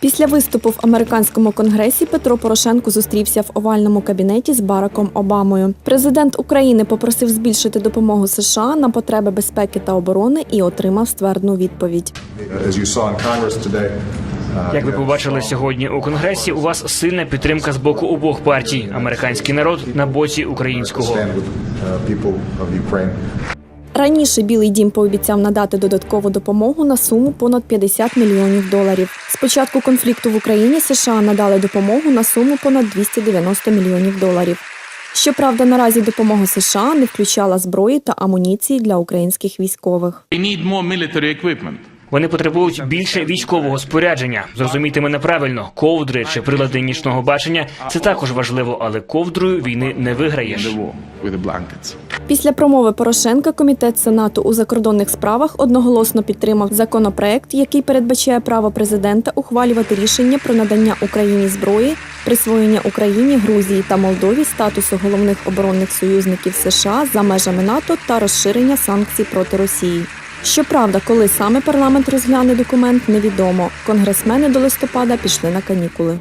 Після виступу в американському конгресі Петро Порошенко зустрівся в овальному кабінеті з Бараком Обамою. Президент України попросив збільшити допомогу США на потреби безпеки та оборони і отримав ствердну відповідь. Uh, Як ви побачили сьогодні у конгресі, у вас сильна підтримка з боку обох партій. Американський народ на боці українського. Раніше Білий Дім пообіцяв надати додаткову допомогу на суму понад 50 мільйонів доларів. З початку конфлікту в Україні США надали допомогу на суму понад 290 мільйонів доларів. Щоправда, наразі допомога США не включала зброї та амуніції для українських військових. We need more military. Вони потребують більше військового спорядження. Зрозумійте мене правильно, ковдри чи прилади нічного бачення це також важливо, але ковдрою війни не виграєш. Після промови Порошенка комітет Сенату у закордонних справах одноголосно підтримав законопроект, який передбачає право президента ухвалювати рішення про надання Україні зброї, присвоєння Україні, Грузії та Молдові статусу головних оборонних союзників США за межами НАТО та розширення санкцій проти Росії. Щоправда, коли саме парламент розгляне документ, невідомо. Конгресмени до листопада пішли на канікули.